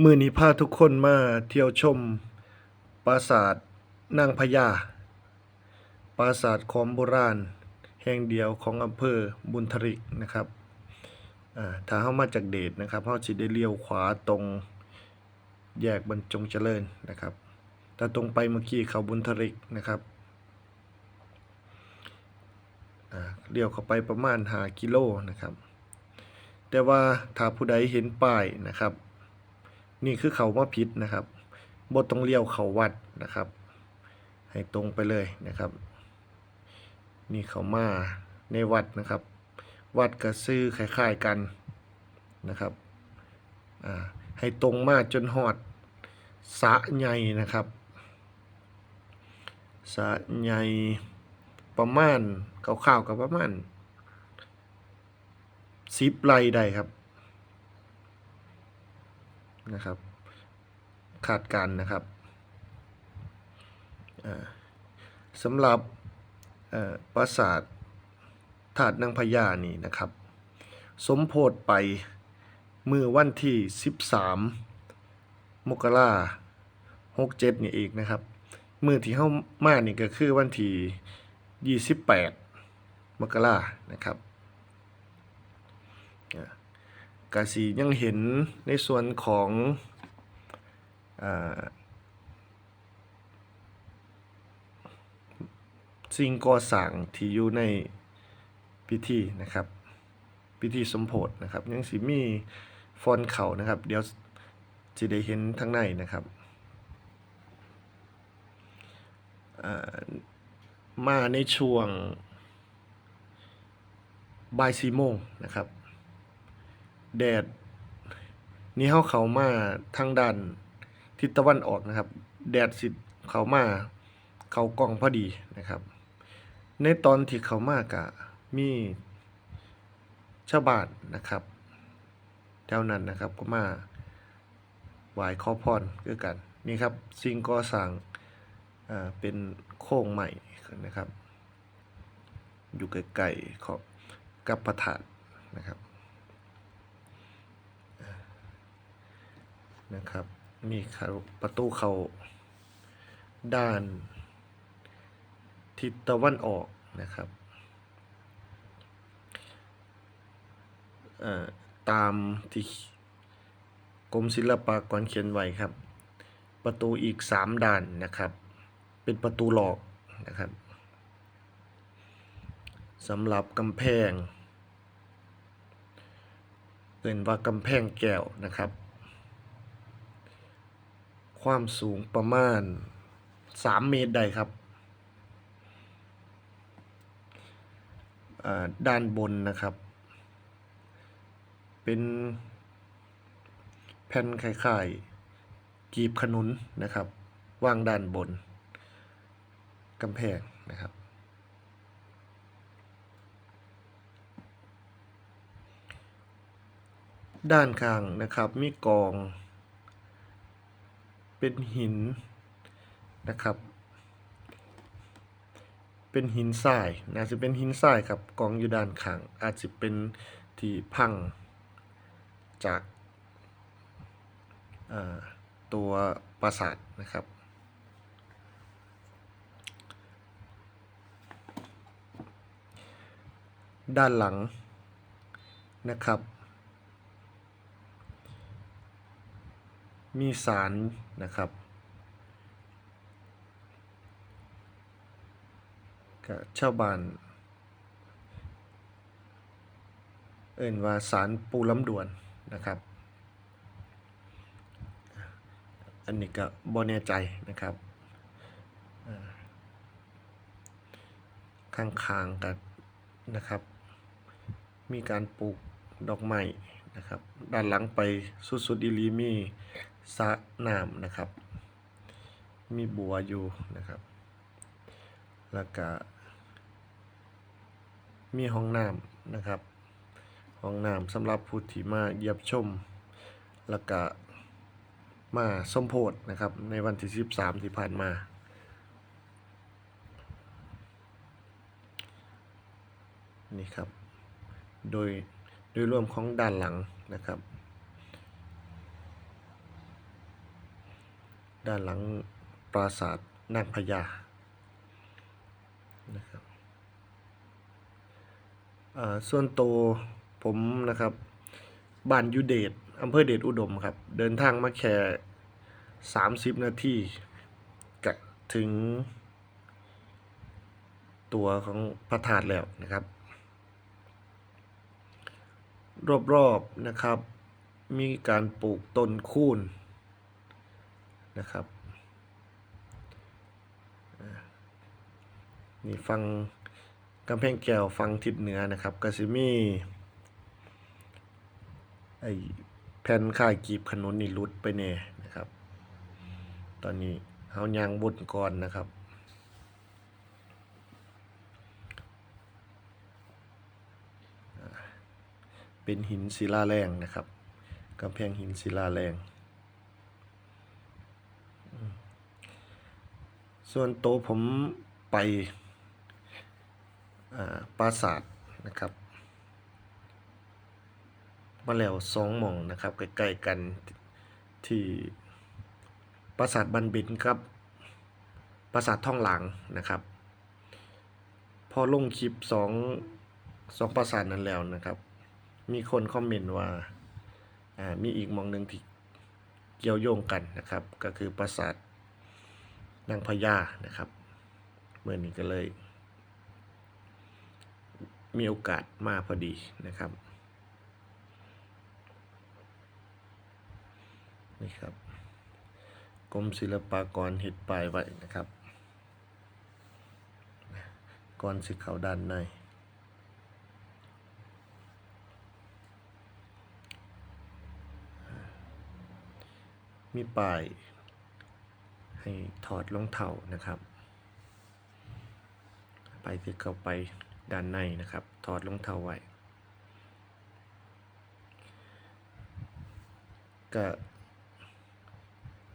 มือนี้พาทุกคนมาเที่ยวชม ปราสาทนางพญา ปราสาทของโบราณ แห่งเดียวของอำเภอบุญทริกนะครับถ้าเข้ามาจากเดชนะครับเขาจะได้เลี้ยวขวาตรงแยกบรรจงเจริญนะครับ แต่ตรงไปเมื่อกี้เขาบุญทริกนะครับเลี้ยวเข้าไปประมาณหากิโลนะครับ แต่ว่าถ้าผู้ใดเห็นป้ายนะครับ นี่คือเขามาผิดนะครับบทต้องเลี้ยวเขาวัดนะครับ ให้ตรงไปเลยนะครับ นี่เขามาในวัดนะครับ วัดกับซื้อคล้ายๆกันนะครับให้ตรงมาจนหอดสะใหญ่นะครับสะใหญ่ประมาณคร่าวๆกับประมาณสิบไร่ได้ครับ นะครับคาดการนะครับสำหรับปราสาทถาดนางพญานี่นะครับ สมโพธไปเมื่อวันที่ 13 มกราหกเจ็ดนี่เองนะครับ มือที่เข้ามานี่ก็คือวันที่ 28 มกรานะครับ กาสียังเห็นในส่วนของอสิ่งก่อสร้างที่อยู่ในพิธีนะครับ พิธีสมโพธนะครับ ยังสิมีฟอนเขานะครับ เดี๋ยวจะได้เห็นทั้งในนะครับมาในช่วงบ่ายสี่โมงนะครับ แดด นี่เขาเขามาทางด้านทิศตะวันออกนะครับ แดดสิเขามาเขากล้องพอดีนะครับ ในตอนที่เขามากะมีชาวบ้านนะครับแถวนั้นนะครับก็มาไหว้ขอพรด้วยกันนี่ครับสิ่งก่อสร้างเป็นโค้งใหม่นะครับ อยู่ไกลๆของกับพระธาตุนะครับ นะครับ มีเขาประตูเขาด้านทิศตะวันออกนะครับตามที่กรมศิลปากรเขียนไว้ครับ ประตูอีกสามด้านนะครับ เป็นประตูหลอกนะครับสำหรับกำแพงเป็นว่ากำแพงแก้วนะครับ ความสูงประมาณ 3 เมตรได้ครับด้านบนนะครับ เป็นแผ่นคล้ายๆกีบขนุนนะครับวางด้านบนกำแพงนะครับ ด้านข้างนะครับมีกอง เป็นหินนะครับ เป็นหินทรายน่าจะเป็นหินทรายครับกองอยู่ด้านข้างอาจจะเป็นที่พังจากาตัวปราสาทนะครับด้านหลังนะครับ มีสารนะครับกับชาวบ้าน เอ่นว่าสารปูลำดวนนะครับ อันนี้ก็บ่แน่ใจนะครับอ่าข้างๆกันนะครับ มีการปลูกดอกไม้นะครับ ด้านหลังไปสุดๆอีลีมี สระน้ำนะครับ มีบัวอยู่นะครับ แล้วก็มีห้องน้ำนะครับ ห้องน้ำสำหรับผู้ที่มาเยี่ยมชม แล้วก็มาสมโพธนะครับ ในวันที่ 13 ที่ผ่านมานี่ครับ โดยโดยรวมของด้านหลังนะครับ ด้านหลังปราสาทนางพญานะครับส่วนโตวผมนะครับบ้านยูเดชอำเภอเดชอุดมครับ เดินทางมาแค่30นาทีกะถึงตัวของพระธาตุแล้วนะครับ รอบๆนะครับ มีการปลูกต้นคูน นะครับนี่ฟังกำแพงแก้วฟังทิศเหนือนะครับก็สิมีไอแผ่นค่ายกีบขนุนนี่หลุดไปแน่นะครับ ตอนนี้เฮายางบนก่อนนะครับเป็นหินศิลาแรงนะครับกำแพงหินศิลาแรงอืม ส่วนโตวผมไปอ่าปราสาทนะครับมาแล้วสองหม่องนะครับใกล้ๆกันที่ปราสาทบันบินครับปราสาทท่องหลังนะครับ พอลงคลิปสองสองปราสาทนั้นแล้วนะครับ มีคนคอมเมนต์ว่ามีอีกมองหนึ่งที่เกี่ยวโยงกันนะครับ ก็คือปราสาท นางพญานะครับเมื่อนี้ก็เลย มีโอกาสมาพอดีนะครับนี่ครับกรมศิลปากรเห็ดปลายไว้นะครับก่อนสิเขาด้านในมีป้าย ให้ถอดรองเท้านะครับ ไปที่เข้าไปด้านในนะครับ ถอดรองเท้าไว้ก็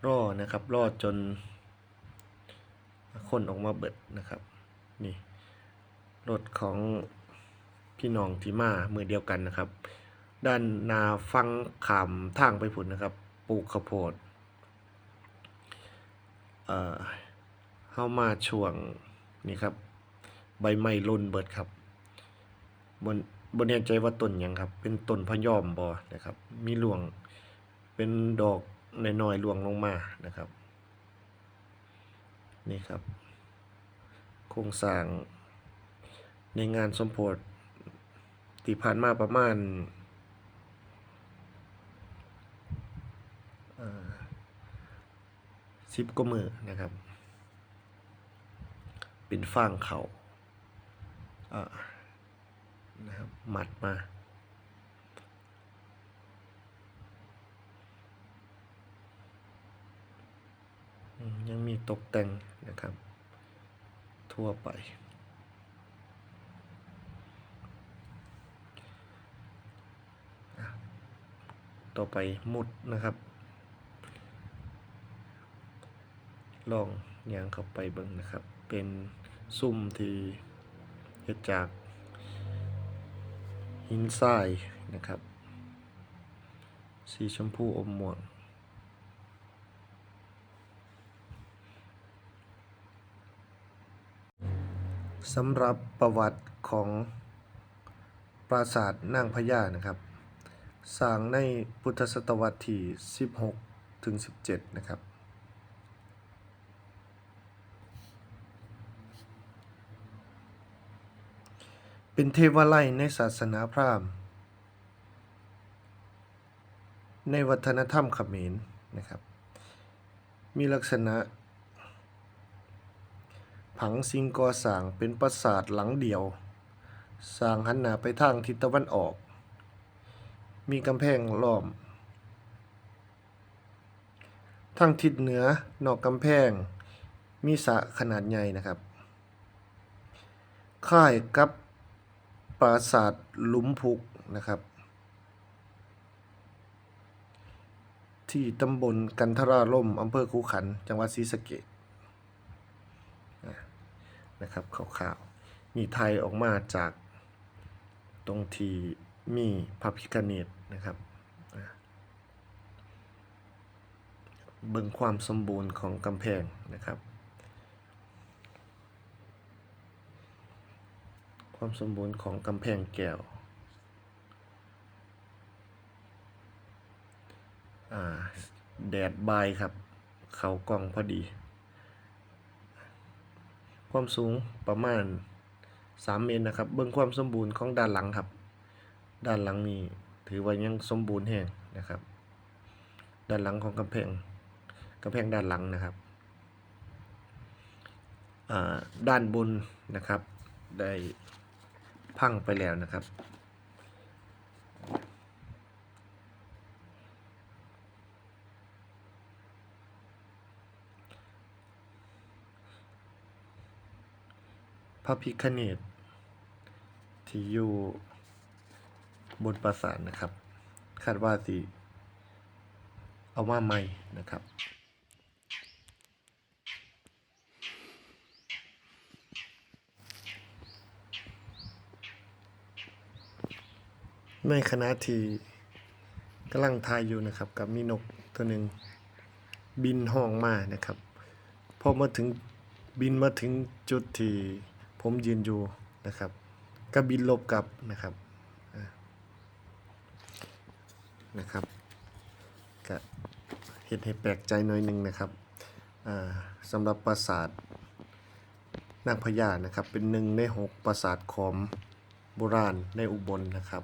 รอนะครับรอจนคนออกมาเบิดนะครับ นี่รถของพี่น้องที่มามือเดียวกันนะครับ ด้านนาฟังขามทางไปผุนนะครับ ปลูกข้าวโพด เอ่อเข้ามาช่วงนี่ครับ ใบไม้ล่นเบิดครับบนบนแน่ใจว่าต้นยังครับ เป็นต้นพยอมบอนะครับ มีหลวงเป็นดอกน้อยๆหลวงลงมานะครับ นี่ครับ โครงสร้างในงานสมโพธิที่ผ่านมาประมาณ สิบกว่ามือนะครับ เป็นฟางเขาอ่านะครับหมัดมาอยังมีตกแต่งนะครับ ทั่วไป ต่อไปมุดนะครับ ลองย่างเข้าไปเบิ่งนะครับ เป็นซุ่มที่เฮ็ดจากหินทรายนะครับ สีชมพูอมม่วงสำหรับประวัติของปราสาทนางพญานะครับสร้างในพุทธศตวรรษที่ 16 ถึง 17 นะครับ เป็นเทวาลัยในศาสนาพราหมณ์ ในวัฒนธรรมเขมรนะครับ มีลักษณะ ผังซิงก่อสร้างเป็นปราสาทหลังเดียว สร้างหันหน้าไปทางทิศตะวันออก มีกำแพงล้อม ทางทิศเหนือนอกกำแพง มีสระขนาดใหญ่นะครับ ค่ายกับ ปราสาทลุมพุกนะครับ ที่ตำบลกันทราล่มอำเภอคูขัน จังหวัดศรีสะเกษนะครับขาวๆมีไทยออกมาจากตรงที่มีพระพิคเนตนะครับเบิ่งความสมบูรณ์ของกำแพงนะครับ ความสมบูรณ์ของกำแพงแก้วแดดบายครับ เขากล้องพอดี ความสูงประมาณ 3 เมตรนะครับ เบิ่งความสมบูรณ์ของด้านหลังครับ ด้านหลังนี่ถือว่ายังสมบูรณ์แห่งนะครับ ด้านหลังของกำแพงกำแพงด้านหลังนะครับอ่าด้านบนนะครับ ได้ พังไปแล้วนะครับ พระพิคเนตที่อยู่บนปราสาทนะครับ คาดว่าสิเอามาใหม่นะครับ ในขณะที่กำลังทายอยู่นะครับ กับมีนกตัวหนึ่งบินห้องมานะครับพอมาถึงบินมาถึงจุดที่ผมยืนอยู่นะครับ ก็บินลบกลับนะครับนะครับก็เห็นให้แปลกใจหน่อยหนึงนะครับสำหรับปราสาทนางพญานะครับ เป็นหนึ่งในหกปราสาทขอมโบราณในอุบลนะครับ